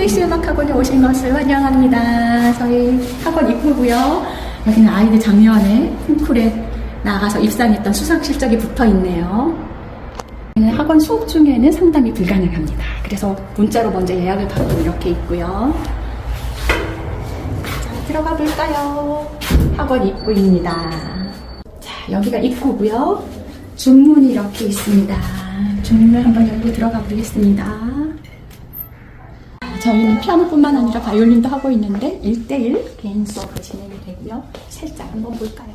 캘리시 음악 학원에 오신 것을 환영합니다. 저희 학원 입구고요. 여기는 아이들 작년에 콩쿨에 나가서 입상했던 수상 실적이 붙어 있네요. 학원 수업 중에는 상담이 불가능합니다. 그래서 문자로 먼저 예약을 받고 이렇게 있고요. 자, 들어가 볼까요? 학원 입구입니다. 자, 여기가 입구고요. 중문이 이렇게 있습니다. 중문을 한번 열고 들어가 보겠습니다. 저희는 피아노뿐만 아니라 바이올린도 하고 있는데 1대1 개인 수업으로 진행이 되고요. 살짝 한번 볼까요?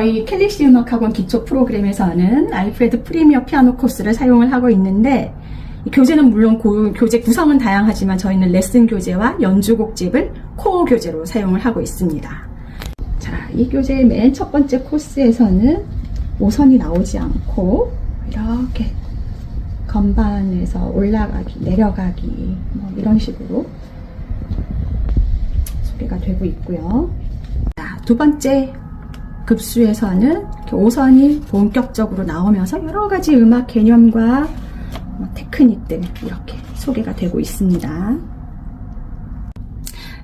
저희 캘리시 음악학원 기초 프로그램에서는 알프레드 프리미어 피아노 코스를 사용을 하고 있는데 이 교재는 물론 고- 교재 구성은 다양하지만 저희는 레슨 교재와 연주곡집을 코어 교재로 사용을 하고 있습니다. 자, 이 교재의 맨 첫 번째 코스에서는 오선이 나오지 않고 이렇게 건반에서 올라가기, 내려가기 뭐 이런 식으로 소개가 되고 있고요. 자, 두 번째 급수에서는 오선이 본격적으로 나오면서 여러 가지 음악 개념과 뭐 테크닉들 이렇게 소개가 되고 있습니다.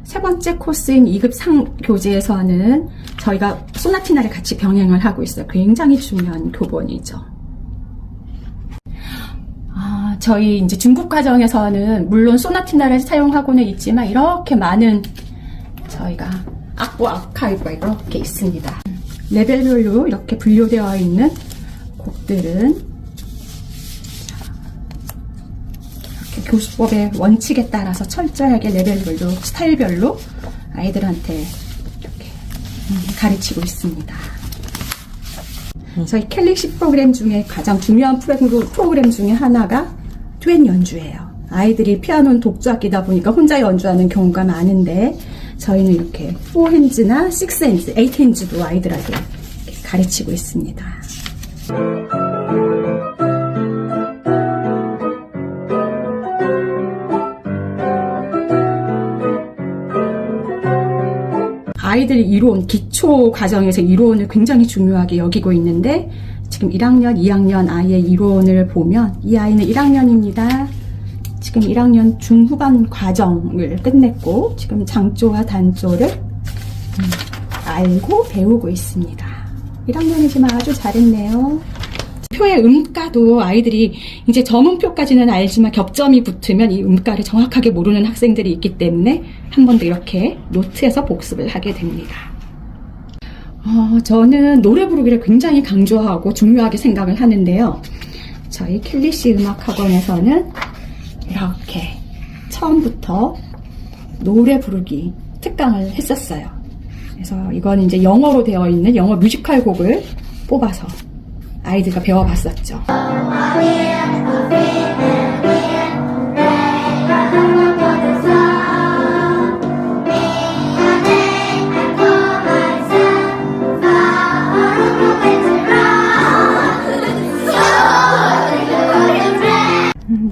세 번째 코스인 2급 상 교재에서는 저희가 소나티나를 같이 병행을 하고 있어요. 굉장히 중요한 교본이죠. 아, 저희 이제 중국 과정에서는 물론 소나티나를 사용하고는 있지만 이렇게 많은 저희가 악보 아카이브가 이렇게 있습니다. 레벨별로 이렇게 분류되어 있는 곡들은 자, 이렇게 교수법의 원칙에 따라서 철저하게 레벨별로 스타일별로 아이들한테 이렇게 음, 가르치고 있습니다. 저희 캘릭시 프로그램 중에 가장 중요한 프로그램 중에 하나가 듀엣 연주예요. 아이들이 피아노는 독주악기다 보니까 혼자 연주하는 경우가 많은데 저희는 이렇게 4핸즈나 6핸즈, 8핸즈도 아이들에게 가르치고 있습니다. 아이들 이론, 기초 과정에서 이론을 굉장히 중요하게 여기고 있는데 지금 1학년, 2학년 아이의 이론을 보면 이 아이는 1학년입니다. 지금 1학년 중후반 과정을 끝냈고 지금 장조와 단조를 음, 알고 배우고 있습니다. 1학년이지만 아주 잘했네요. 표의 음가도 아이들이 이제 점음표까지는 알지만 겹점이 붙으면 이 음가를 정확하게 모르는 학생들이 있기 때문에 한 번 더 이렇게 노트에서 복습을 하게 됩니다. 어, 저는 노래 부르기를 굉장히 강조하고 중요하게 생각을 하는데요. 저희 캘리시 음악학원에서는 이렇게 처음부터 노래 부르기 특강을 했었어요. 그래서 이건 이제 영어로 되어 있는 영어 뮤지컬 곡을 뽑아서 아이들과 배워봤었죠.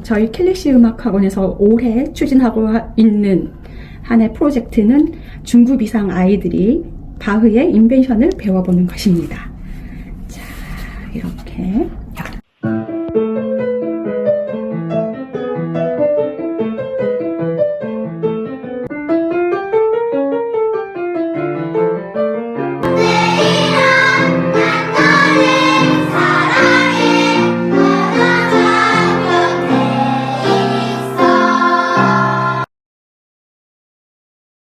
저희 캘릭시 음악학원에서 올해 추진하고 하- 있는 한해 프로젝트는 중급 이상 아이들이 바흐의 인벤션을 배워보는 것입니다. 자, 이렇게